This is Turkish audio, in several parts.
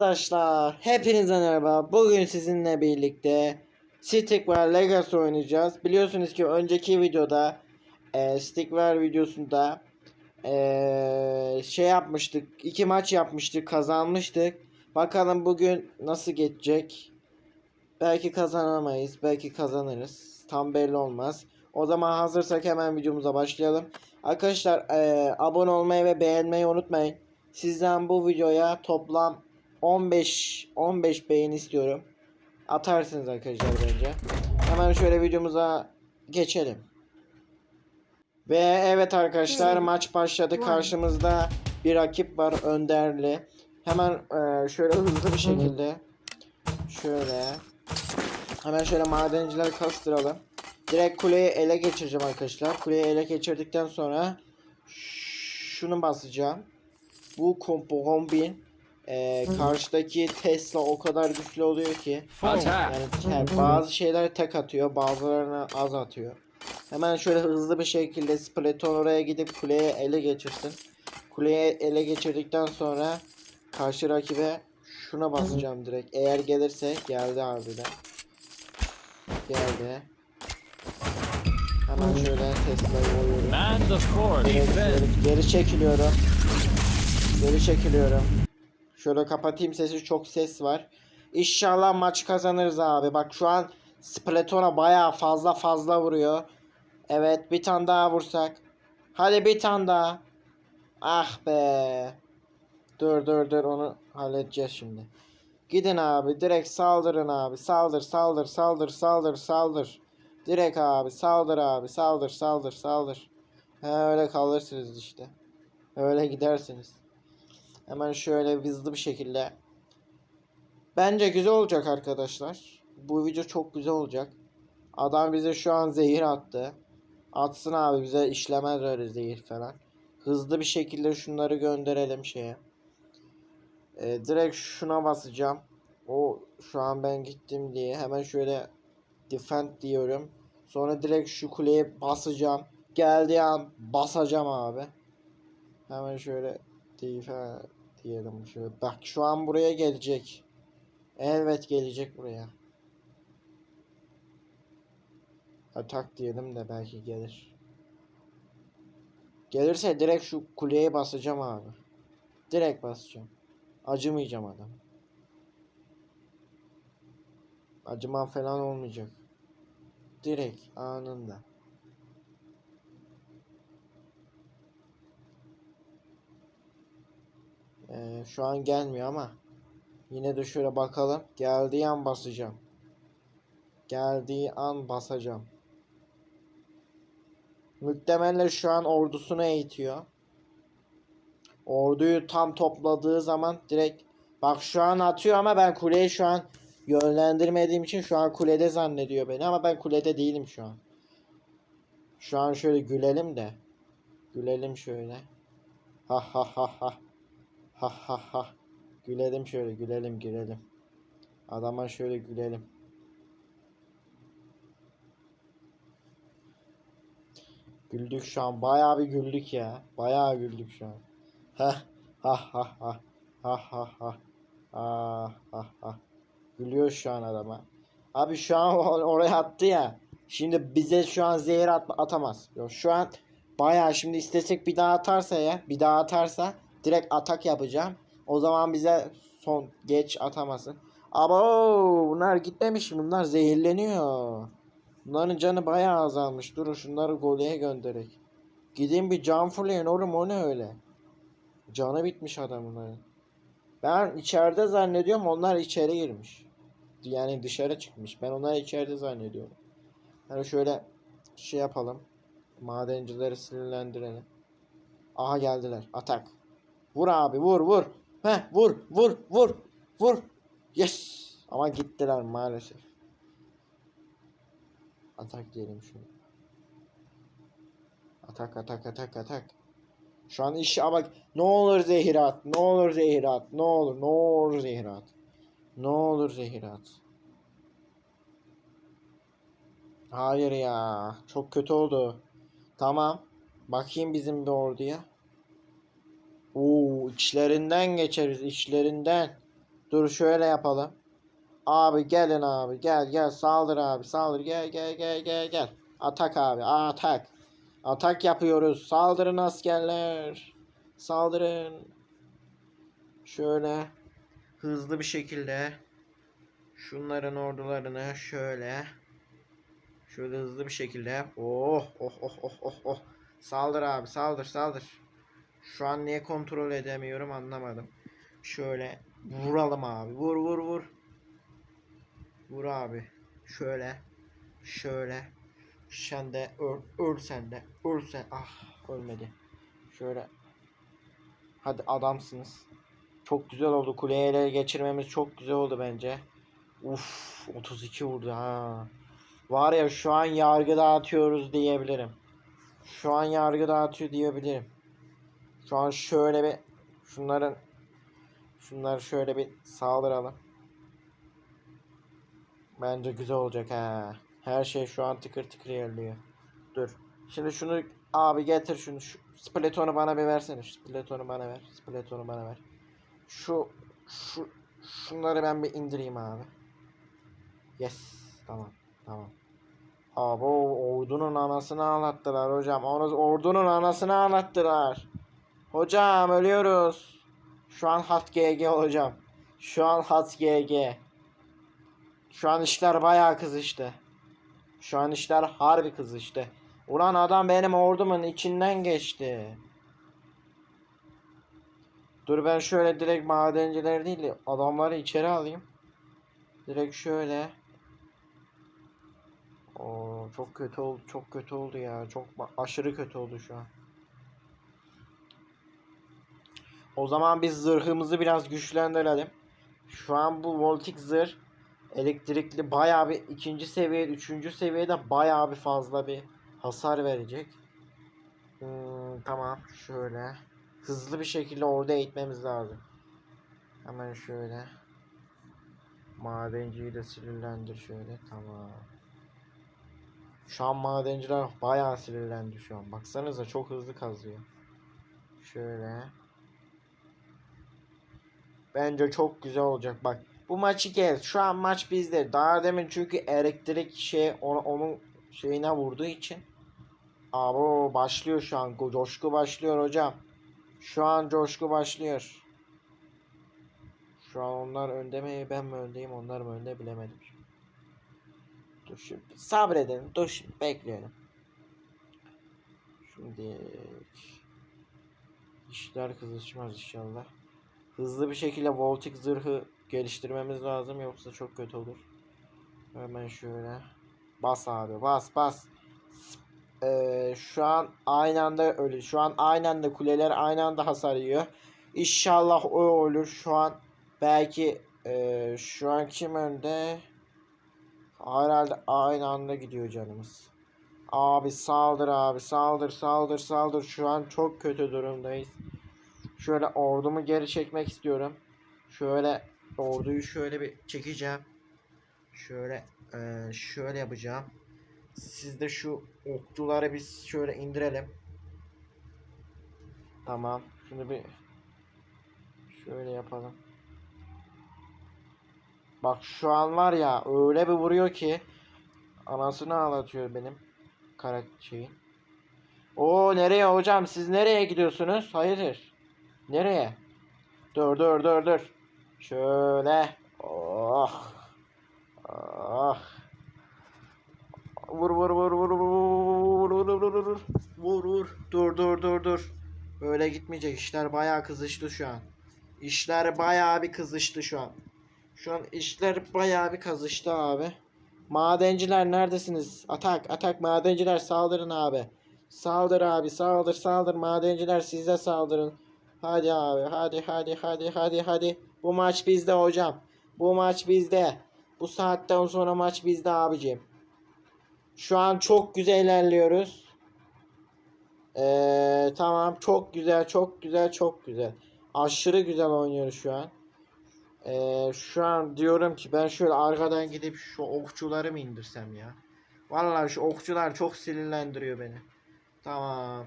Arkadaşlar hepinize merhaba. Bugün sizinle birlikte Stickware Legacy oynayacağız. Biliyorsunuz ki önceki videoda e, Stickware videosunda e, şey yapmıştık. iki maç yapmıştık. Kazanmıştık. Bakalım bugün nasıl geçecek. Belki kazanamayız. Belki kazanırız. Tam belli olmaz. O zaman hazırsak hemen videomuza başlayalım. Arkadaşlar e, abone olmayı ve beğenmeyi unutmayın. Sizden bu videoya toplam 15 15 beğen istiyorum. Atarsınız arkadaşlar bence. Hemen şöyle videomuza geçelim. Ve evet arkadaşlar maç başladı. Karşımızda bir rakip var Önderli. Hemen e, şöyle hızlı bir şekilde şöyle hemen şöyle madenciler kastıralım. Direkt kuleyi ele geçireceğim arkadaşlar. Kuleyi ele geçirdikten sonra şunu basacağım. Bu kompo kombin e, karşıdaki Tesla o kadar güçlü oluyor ki yani te- bazı şeyler tek atıyor bazılarını az atıyor. Hemen şöyle hızlı bir şekilde Splaton oraya gidip kuleye ele geçirsin. Kuleye ele geçirdikten sonra karşı rakibe şuna basacağım direkt. Eğer gelirse geldi harbiden. Geldi. Hemen şöyle Tesla'yı vuruyorum. Geri, Defend. geri- geri çekiliyorum. Geri çekiliyorum. Şöyle kapatayım sesi çok ses var. İnşallah maç kazanırız abi. Bak şu an Splaton'a baya fazla fazla vuruyor. Evet bir tane daha vursak. Hadi bir tane daha. Ah be. Dur dur dur onu halledeceğiz şimdi. Gidin abi direkt saldırın abi. Saldır saldır saldır saldır saldır. Direkt abi saldır abi saldır saldır saldır. He öyle kalırsınız işte. Öyle gidersiniz. Hemen şöyle hızlı bir şekilde. Bence güzel olacak arkadaşlar. Bu video çok güzel olacak. Adam bize şu an zehir attı. Atsın abi bize işlemez öyle zehir falan. Hızlı bir şekilde şunları gönderelim şeye. Ee, direkt şuna basacağım. O şu an ben gittim diye hemen şöyle defend diyorum. Sonra direkt şu kuleye basacağım. Geldiği an basacağım abi. Hemen şöyle defend diyelim şöyle. Bak şu an buraya gelecek. Elbet gelecek buraya. Atak diyelim de belki gelir. Gelirse direkt şu kuleye basacağım abi. Direkt basacağım. Acımayacağım adam. Acıman falan olmayacak. Direkt anında. Ee, şu an gelmiyor ama yine de şöyle bakalım. Geldiği an basacağım. Geldiği an basacağım. Muhtemelen şu an ordusunu eğitiyor. Orduyu tam topladığı zaman direkt bak şu an atıyor ama ben kuleyi şu an yönlendirmediğim için şu an kulede zannediyor beni ama ben kulede değilim şu an. Şu an şöyle gülelim de. Gülelim şöyle. Ha ha ha ha. Ha ha ha. Gülelim şöyle gülelim gülelim. Adama şöyle gülelim. Güldük şu an. Bayağı bir güldük ya. Bayağı güldük şu an. Ha ha ha ha. Ha ha ha. Ha ha ha. Gülüyor şu an adama. Abi şu an or- oraya attı ya. Şimdi bize şu an zehir at atamaz. Yok şu an bayağı şimdi istesek bir daha atarsa ya. Bir daha atarsa direkt atak yapacağım. O zaman bize son geç atamasın. Abo bunlar gitmemiş. Bunlar zehirleniyor. Bunların canı bayağı azalmış. Durun şunları goleye gönderek. Gidin bir can fulleyin oğlum o ne öyle. Canı bitmiş adamların. Ben içeride zannediyorum onlar içeri girmiş. Yani dışarı çıkmış. Ben onları içeride zannediyorum. Yani şöyle şey yapalım. Madencileri sinirlendirelim. Aha geldiler. Atak. Vur abi vur vur. Heh vur vur vur vur. Yes. Ama gittiler maalesef. Atak diyelim şunu. Atak atak atak atak. Şu an iş ama ne olur zehirat, ne olur zehirat, ne olur, ne olur zehirat. Ne olur zehirat. Hayır ya, çok kötü oldu. Tamam. Bakayım bizim bir orduya. Oo, içlerinden geçeriz, içlerinden. Dur şöyle yapalım. Abi gelin abi gel gel saldır abi saldır gel gel gel gel gel. Atak abi atak. Atak yapıyoruz. Saldırın askerler. Saldırın. Şöyle hızlı bir şekilde şunların ordularını şöyle şöyle hızlı bir şekilde oh oh oh oh oh oh saldır abi saldır saldır. Şu an niye kontrol edemiyorum anlamadım. Şöyle vuralım abi. Vur vur vur. Vur abi. Şöyle. Şöyle. Sen de öl, öl sen de. Öl sen. Ah ölmedi. Şöyle. Hadi adamsınız. Çok güzel oldu. Kuleyi ele geçirmemiz çok güzel oldu bence. Uf 32 vurdu ha. Var ya şu an yargı dağıtıyoruz diyebilirim. Şu an yargı dağıtıyor diyebilirim. Şu an şöyle bir şunların şunları şöyle bir saldıralım. Bence güzel olacak ha. Her şey şu an tıkır tıkır ilerliyor. Dur. Şimdi şunu abi getir şunu. Şu Spleton'u bana bir versene. Şu Spleton'u bana ver. Spleton'u bana ver. Şu şu şunları ben bir indireyim abi. Yes. Tamam. Tamam. Abi o ordunun anasını ağlattılar hocam. Onu ordunun anasını ağlattılar. Hocam ölüyoruz. Şu an hat GG hocam. Şu an hat GG. Şu an işler bayağı kızıştı. Şu an işler harbi kızıştı. Ulan adam benim ordumun içinden geçti. Dur ben şöyle direkt madenciler değil de adamları içeri alayım. Direkt şöyle. Oo çok kötü oldu. Çok kötü oldu ya. Çok aşırı kötü oldu şu an. O zaman biz zırhımızı biraz güçlendirelim. Şu an bu voltik zırh elektrikli bayağı bir ikinci seviye, üçüncü seviyede bayağı bir fazla bir hasar verecek. Hmm, tamam şöyle hızlı bir şekilde orada eğitmemiz lazım. Hemen şöyle madenciyi de sinirlendir şöyle tamam. Şu an madenciler bayağı sinirlendi şu an. Baksanıza çok hızlı kazıyor. Şöyle. Bence çok güzel olacak. Bak bu maçı gel. Şu an maç bizde. Daha demin çünkü elektrik şey onu, onun şeyine vurduğu için. Abo başlıyor şu an. Coşku başlıyor hocam. Şu an coşku başlıyor. Şu an onlar önde mi ben mi öndeyim onlar mı önde bilemedim. Dur şimdi sabredelim. Dur şimdi bekleyelim. Şimdi işler kızışmaz inşallah. Hızlı bir şekilde voltik zırhı geliştirmemiz lazım yoksa çok kötü olur. Hemen şöyle. Bas abi bas bas. Ee, şu an aynı anda öyle. Şu an aynı anda kuleler aynı anda hasar yiyor. İnşallah o olur. Şu an belki ee, şu an kim önde? Herhalde aynı anda gidiyor canımız. Abi saldır abi saldır saldır saldır. Şu an çok kötü durumdayız. Şöyle ordumu geri çekmek istiyorum. Şöyle orduyu şöyle bir çekeceğim. Şöyle eee, şöyle yapacağım. Siz de şu okçuları biz şöyle indirelim. Tamam. Şimdi bir şöyle yapalım. Bak şu an var ya öyle bir vuruyor ki anasını ağlatıyor benim karakter şeyin. O nereye hocam siz nereye gidiyorsunuz? Hayırdır? Nereye? Dur dur dur dur. Şöyle. Oh. Ah. Vur vur vur vur vur vur vur vur vur vur vur. Dur dur dur dur. Öyle gitmeyecek. İşler bayağı kızıştı şu an. İşler bayağı bir kızıştı şu an. Şu an işler bayağı bir kızıştı abi. Madenciler neredesiniz? Atak atak. Madenciler saldırın abi. Saldır abi saldır saldır. Madenciler siz de saldırın hadi abi hadi hadi hadi hadi hadi bu maç bizde hocam bu maç bizde bu saatten sonra maç bizde abicim şu an çok güzel ilerliyoruz. Ee, tamam çok güzel çok güzel çok güzel. Aşırı güzel oynuyoruz şu an. Ee, şu an diyorum ki ben şöyle arkadan gidip şu okçuları mı indirsem ya. Vallahi şu okçular çok sinirlendiriyor beni. Tamam.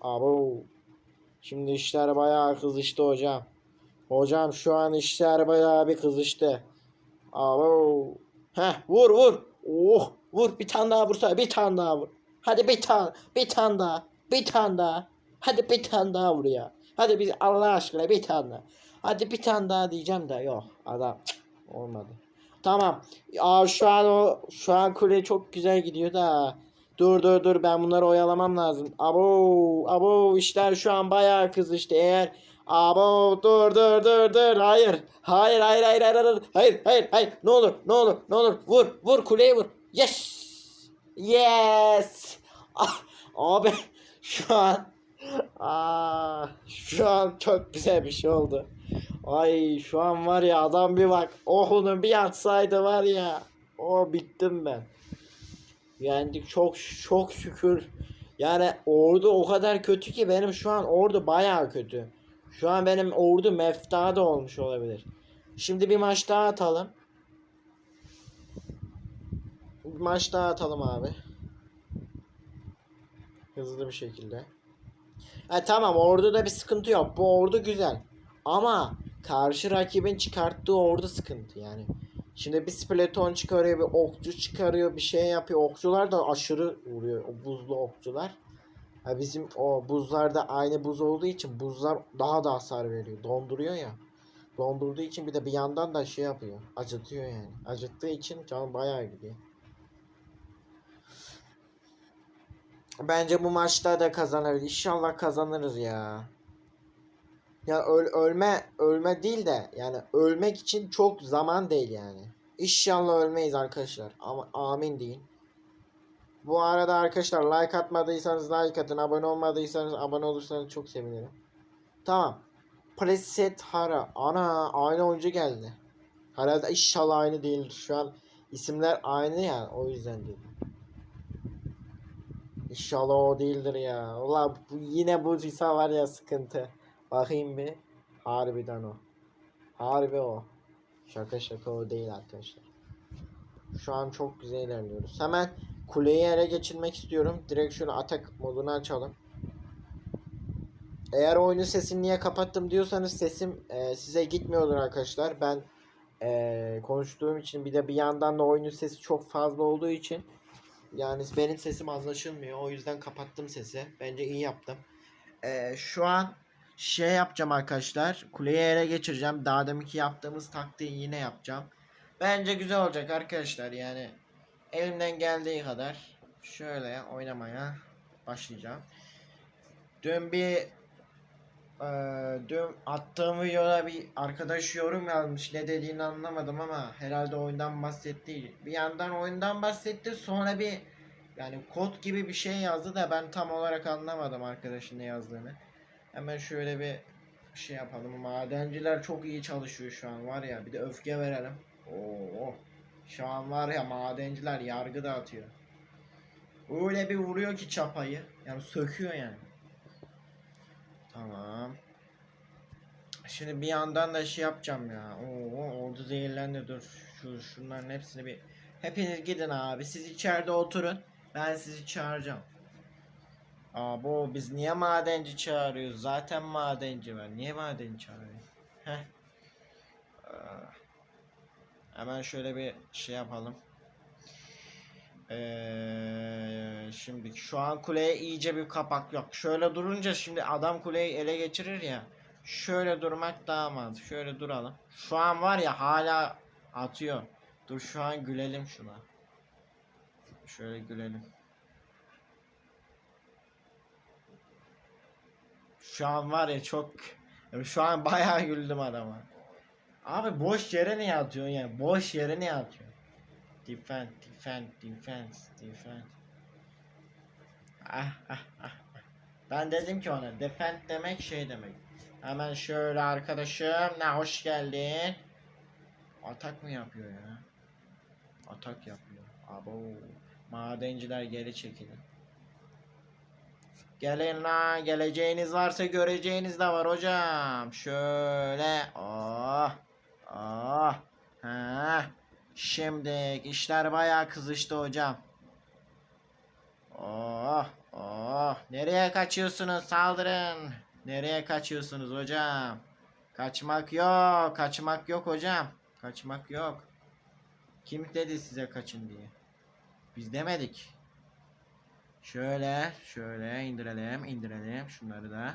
Abo. Şimdi işler bayağı kızıştı hocam. Hocam şu an işler bayağı bir kızıştı. Abo. Heh vur vur. Oh vur bir tane daha vursa bir tane daha vur. Hadi bir tane bir tane daha bir tane daha. Hadi bir tane daha vur ya. Hadi biz Allah aşkına bir tane daha. Hadi bir tane daha diyeceğim de yok adam cık, olmadı. Tamam. Aa şu an o şu an kule çok güzel gidiyor da. Dur dur dur ben bunları oyalamam lazım. Abo abo işler şu an bayağı kızıştı. Eğer abo dur dur dur dur hayır. Hayır hayır hayır hayır hayır hayır hayır hayır ne olur ne olur ne olur vur vur kuleye vur. Yes. Yes. Ah, abi şu an Aa, şu an çok güzel bir şey oldu. Ay şu an var ya adam bir bak ohunu bir atsaydı var ya o bittim ben. Yendik çok çok şükür. Yani ordu o kadar kötü ki benim şu an ordu bayağı kötü. Şu an benim ordu mefta da olmuş olabilir. Şimdi bir maç daha atalım. Bir maç daha atalım abi. Hızlı bir şekilde. Ha tamam orduda bir sıkıntı yok. Bu ordu güzel. Ama karşı rakibin çıkarttığı ordu sıkıntı yani. Şimdi bir Splaton çıkarıyor, bir okçu çıkarıyor, bir şey yapıyor. Okçular da aşırı vuruyor. O buzlu okçular. Ha bizim o buzlarda aynı buz olduğu için buzlar daha da hasar veriyor. Donduruyor ya. Dondurduğu için bir de bir yandan da şey yapıyor. Acıtıyor yani. Acıttığı için can bayağı gidiyor. Bence bu maçta da kazanabilir. İnşallah kazanırız ya. Ya öl ölme ölme değil de yani ölmek için çok zaman değil yani. İnşallah ölmeyiz arkadaşlar. Ama amin deyin. Bu arada arkadaşlar like atmadıysanız like atın. Abone olmadıysanız abone olursanız çok sevinirim. Tamam. Preset Hara. Ana aynı oyuncu geldi. Herhalde inşallah aynı değildir. Şu an isimler aynı ya o yüzden dedim. İnşallah o değildir ya. Ulan bu, yine bu var ya sıkıntı. Bakayım bir. Harbiden o. Harbi o. Şaka şaka o değil arkadaşlar. Şu an çok güzel ilerliyoruz. Hemen kuleyi ele geçirmek istiyorum. Direkt şunu atak modunu açalım. Eğer oyunun sesini niye kapattım diyorsanız sesim e, size gitmiyordur arkadaşlar. Ben e, konuştuğum için bir de bir yandan da oyunun sesi çok fazla olduğu için yani benim sesim anlaşılmıyor. O yüzden kapattım sesi. Bence iyi yaptım. E, şu an şey yapacağım arkadaşlar. Kuleyi ele geçireceğim. Daha deminki yaptığımız taktiği yine yapacağım. Bence güzel olacak arkadaşlar. Yani elimden geldiği kadar şöyle oynamaya başlayacağım. Dün bir eee, dün attığım videoda bir arkadaş yorum yazmış. Ne dediğini anlamadım ama herhalde oyundan bahsetti. Bir yandan oyundan bahsetti sonra bir yani kod gibi bir şey yazdı da ben tam olarak anlamadım arkadaşın ne yazdığını. Hemen şöyle bir şey yapalım. Madenciler çok iyi çalışıyor şu an var ya. Bir de öfke verelim. Oo. Şu an var ya madenciler yargı dağıtıyor. Öyle bir vuruyor ki çapayı. Yani söküyor yani. Tamam. Şimdi bir yandan da şey yapacağım ya. Oo, ordu zehirlendi dur. Şu şunların hepsini bir hepiniz gidin abi. Siz içeride oturun. Ben sizi çağıracağım. Abo biz niye madenci çağırıyoruz? Zaten madenci var. Niye madenci çağırıyoruz? Heh. Aa. Hemen şöyle bir şey yapalım. Ee, şimdi şu an kuleye iyice bir kapak yok. Şöyle durunca şimdi adam kuleyi ele geçirir ya. Şöyle durmak daha mantıklı. Şöyle duralım. Şu an var ya hala atıyor. Dur şu an gülelim şuna. Şöyle gülelim. Şu an var ya çok şu an bayağı güldüm adama. Abi boş yere niye atıyorsun ya? Boş yere niye atıyorsun? Defend, defend, defense, defend. Ah, ah, ah. ah. Ben dedim ki ona defend demek şey demek. Hemen şöyle arkadaşım ne hoş geldin. Atak mı yapıyor ya? Atak yapıyor. Abo. Madenciler geri çekilin. Gelin lan geleceğiniz varsa göreceğiniz de var hocam. Şöyle. Oh. Oh. Ha. Şimdi işler bayağı kızıştı hocam. Oh. Oh. Nereye kaçıyorsunuz? Saldırın. Nereye kaçıyorsunuz hocam? Kaçmak yok. Kaçmak yok hocam. Kaçmak yok. Kim dedi size kaçın diye? Biz demedik. Şöyle, şöyle indirelim, indirelim şunları da.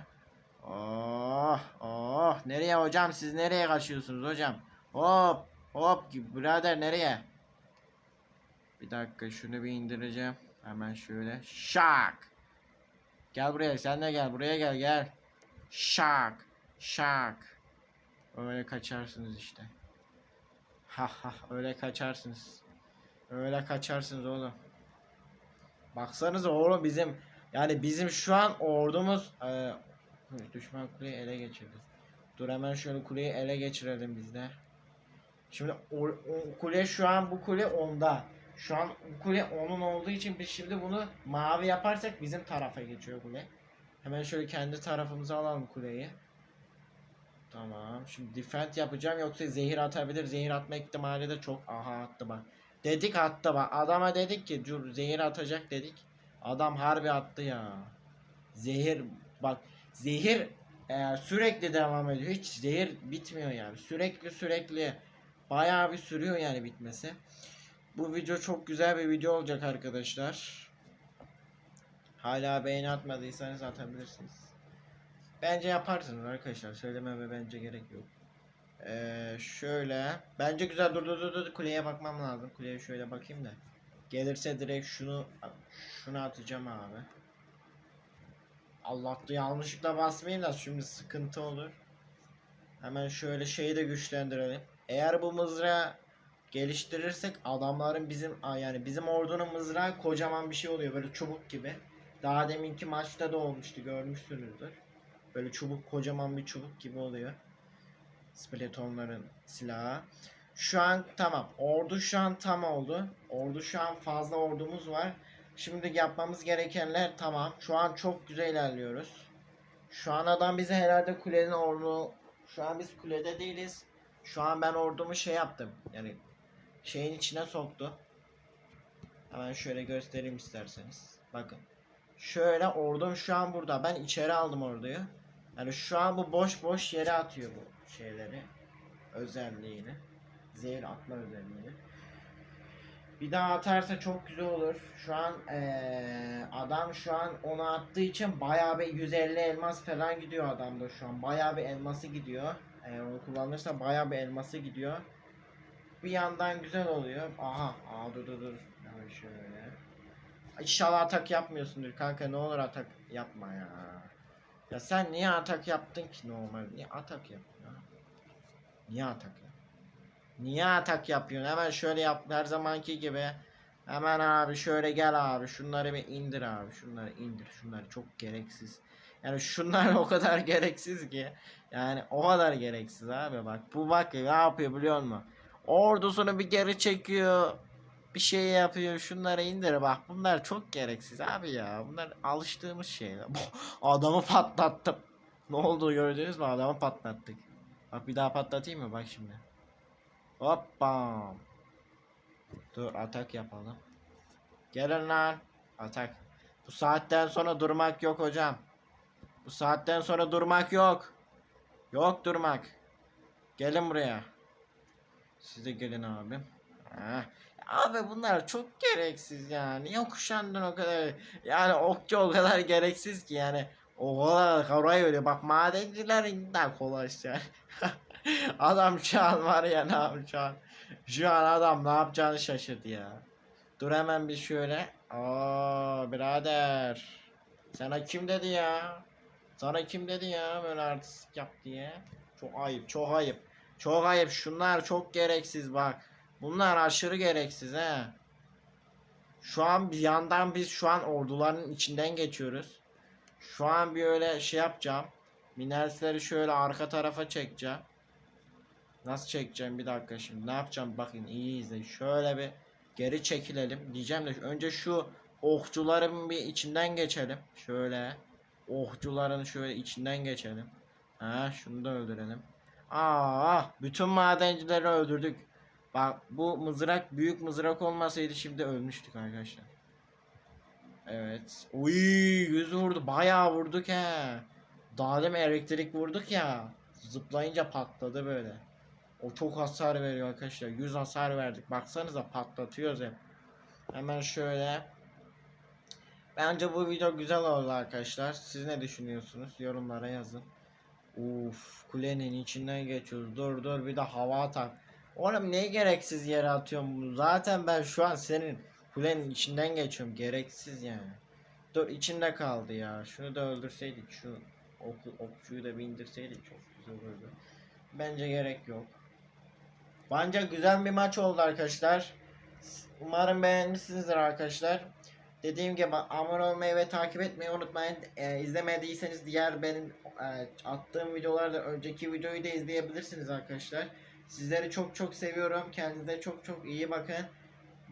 Oh, oh. Nereye hocam? Siz nereye kaçıyorsunuz hocam? Hop, hop. Birader nereye? Bir dakika şunu bir indireceğim. Hemen şöyle. Şak. Gel buraya. Sen de gel. Buraya gel gel. Şak. Şak. Öyle kaçarsınız işte. Ha ha öyle kaçarsınız. Öyle kaçarsınız oğlum. Baksanıza oğlum bizim yani bizim şu an ordumuz e, düşman kuleyi ele geçirdi. Dur hemen şöyle kuleyi ele geçirelim biz de. Şimdi o, o kule şu an bu kule onda. Şu an bu kule onun olduğu için biz şimdi bunu mavi yaparsak bizim tarafa geçiyor kule. Hemen şöyle kendi tarafımıza alalım kuleyi. Tamam. Şimdi defend yapacağım yoksa zehir atabilir. Zehir atma ihtimali de çok. Aha attı bak. Dedik attı bak. Adama dedik ki dur zehir atacak dedik. Adam harbi attı ya. Zehir bak zehir e, sürekli devam ediyor. Hiç zehir bitmiyor yani. Sürekli sürekli bayağı bir sürüyor yani bitmesi. Bu video çok güzel bir video olacak arkadaşlar. Hala beğeni atmadıysanız atabilirsiniz. Bence yaparsınız arkadaşlar. Söylememe bence gerek yok. Ee, şöyle. Bence güzel dur dur dur dur. Kuleye bakmam lazım. Kuleye şöyle bakayım da. Gelirse direkt şunu şunu atacağım abi. Allah yanlışlıkla basmayayım da şimdi sıkıntı olur. Hemen şöyle şeyi de güçlendirelim. Eğer bu mızrağı geliştirirsek adamların bizim yani bizim ordunun mızrağı kocaman bir şey oluyor böyle çubuk gibi. Daha deminki maçta da olmuştu görmüşsünüzdür. Böyle çubuk kocaman bir çubuk gibi oluyor. Skeletonların silahı. Şu an tamam. Ordu şu an tam oldu. Ordu şu an fazla ordumuz var. Şimdi yapmamız gerekenler tamam. Şu an çok güzel ilerliyoruz. Şu an adam bize herhalde kulenin ordu... Şu an biz kulede değiliz. Şu an ben ordumu şey yaptım. Yani şeyin içine soktu. Hemen şöyle göstereyim isterseniz. Bakın. Şöyle ordum şu an burada. Ben içeri aldım orduyu. Yani şu an bu boş boş yere atıyor bu şeyleri. Özelliğini. Zehir atma özelliğini. Bir daha atarsa çok güzel olur. Şu an eee, adam şu an onu attığı için bayağı bir 150 elmas falan gidiyor adamda şu an. Bayağı bir elması gidiyor. Eğer onu kullanırsa bayağı bir elması gidiyor. Bir yandan güzel oluyor. Aha, aa dur dur dur. Hemen şöyle. İnşallah atak yapmıyorsundur kanka ne olur atak yapma ya. Ya sen niye atak yaptın ki normal? Niye atak yap ya? Niye atak yap? Niye atak yapıyorsun? Hemen şöyle yap her zamanki gibi. Hemen abi şöyle gel abi. Şunları bir indir abi. Şunları indir. Şunlar çok gereksiz. Yani şunlar o kadar gereksiz ki. Yani o kadar gereksiz abi bak. Bu bak ne yapıyor biliyor musun? Ordusunu bir geri çekiyor. Bir şey yapıyor. Şunları indir bak. Bunlar çok gereksiz abi ya. Bunlar alıştığımız şeyler. Adamı patlattım. Ne oldu gördünüz mü? Adamı patlattık. Bak bir daha patlatayım mı? Bak şimdi. Hoppa. Dur atak yapalım. Gelin lan. Atak. Bu saatten sonra durmak yok hocam. Bu saatten sonra durmak yok. Yok durmak. Gelin buraya. Siz de gelin abi. Ha. Abi bunlar çok gereksiz yani. Yok kuşandın o kadar. Yani okçu o kadar gereksiz ki yani. O kadar öyle. Bak madencilerin de kolay işte. adam şu an var ya ne an. Şu an adam ne yapacağını şaşırdı ya. Dur hemen bir şöyle. Aa birader. Sana kim dedi ya? Sana kim dedi ya böyle artistik yap diye? Çok ayıp, çok ayıp. Çok ayıp. Şunlar çok gereksiz bak. Bunlar aşırı gereksiz he. Şu an bir yandan biz şu an orduların içinden geçiyoruz. Şu an bir öyle şey yapacağım. Minersleri şöyle arka tarafa çekeceğim. Nasıl çekeceğim bir dakika şimdi. Ne yapacağım bakın iyi izleyin. Şöyle bir geri çekilelim. Diyeceğim de önce şu okçuların bir içinden geçelim. Şöyle. Okçuların şöyle içinden geçelim. Ha şunu da öldürelim. Aa bütün madencileri öldürdük. Bak bu mızrak büyük mızrak olmasaydı şimdi ölmüştük arkadaşlar. Evet. Uy yüz vurdu. Bayağı vurduk he. Daha demin elektrik vurduk ya. zıplayınca patladı böyle. O çok hasar veriyor arkadaşlar. 100 hasar verdik. Baksanıza patlatıyoruz hep. Hemen şöyle. Bence bu video güzel oldu arkadaşlar. Siz ne düşünüyorsunuz? Yorumlara yazın. Uf, kulenin içinden geçiyoruz. Dur dur bir de hava atak. Oğlum ne gereksiz yere atıyorum bunu. Zaten ben şu an senin kulenin içinden geçiyorum. Gereksiz yani. Dur içinde kaldı ya. Şunu da öldürseydik. Şu oku, okçuyu da bindirseydik çok güzel olurdu. Bence gerek yok. Bence güzel bir maç oldu arkadaşlar. Umarım beğenmişsinizdir arkadaşlar. Dediğim gibi abone olmayı ve takip etmeyi unutmayın. Ee, izlemediyseniz diğer benim e, attığım videolarda önceki videoyu da izleyebilirsiniz arkadaşlar. Sizleri çok çok seviyorum. Kendinize çok çok iyi bakın.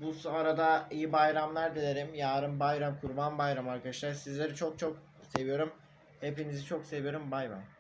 Bu arada iyi bayramlar dilerim. Yarın bayram, kurban bayramı arkadaşlar. Sizleri çok çok seviyorum. Hepinizi çok seviyorum. Bay bay.